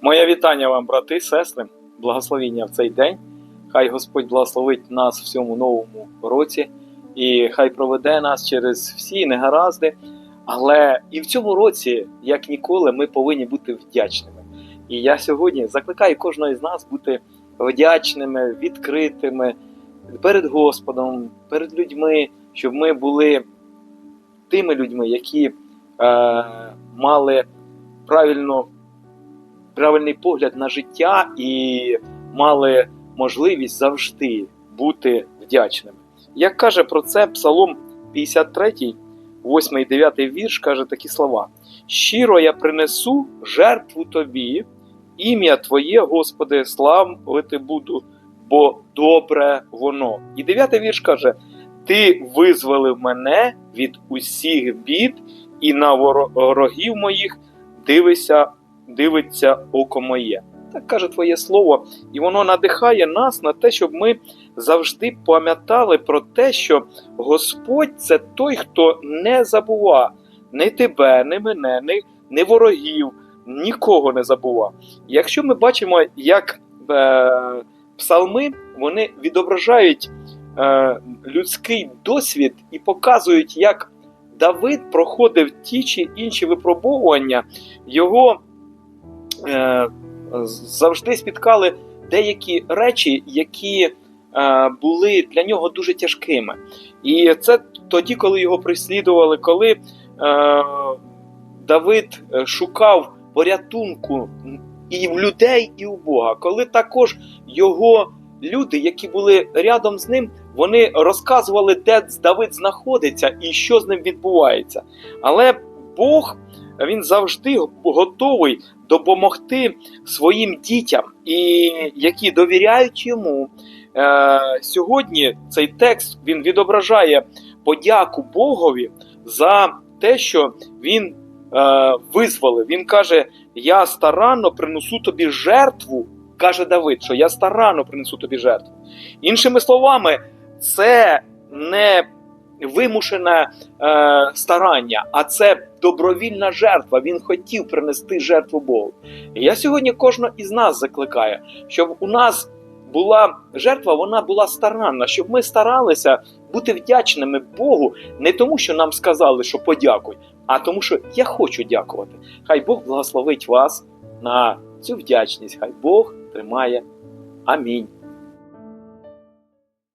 Моє вітання вам, брати, сестри, благословіння в цей день. Хай Господь благословить нас в цьому новому році, і хай проведе нас через всі негаразди. Але і в цьому році, як ніколи, ми повинні бути вдячними. І я сьогодні закликаю кожного з нас бути вдячними, відкритими перед Господом, перед людьми, щоб ми були тими людьми, які е, мали правильно правильний погляд на життя і мали можливість завжди бути вдячними. Як каже про це Псалом 53, 8 і 9 вірш, каже такі слова: Щиро я принесу жертву тобі, ім'я Твоє, Господи, славити буду, бо добре воно. І 9 вірш каже: Ти визволив мене від усіх бід, і на ворогів моїх дивися дивиться око моє. Так каже твоє слово, і воно надихає нас на те, щоб ми завжди пам'ятали про те, що Господь це той, хто не забува ні тебе, ні мене, ні, ні ворогів, нікого не забува. Якщо ми бачимо, як е, псалми вони відображають е, людський досвід і показують, як Давид проходив ті чи інші випробовування, його завжди спіткали деякі речі, які е, були для нього дуже тяжкими. І це тоді, коли його прислідували, коли е, Давид е, шукав порятунку і в людей, і у Бога, коли також його люди, які були рядом з ним, вони розказували, де Давид знаходиться і що з ним відбувається. Але Бог він завжди готовий допомогти своїм дітям, і які довіряють йому. Е, сьогодні цей текст він відображає подяку Богові за те, що він е, визволив. Він каже: Я старанно принесу тобі жертву. Каже Давид, що я старанно принесу тобі жертву. Іншими словами, це не вимушене е, старання, а це добровільна жертва. Він хотів принести жертву Богу. І я сьогодні кожного із нас закликаю, щоб у нас була жертва, вона була старанна, щоб ми старалися бути вдячними Богу не тому, що нам сказали, що подякуй, а тому, що я хочу дякувати. Хай Бог благословить вас на цю вдячність. Хай Бог тримає. Амінь.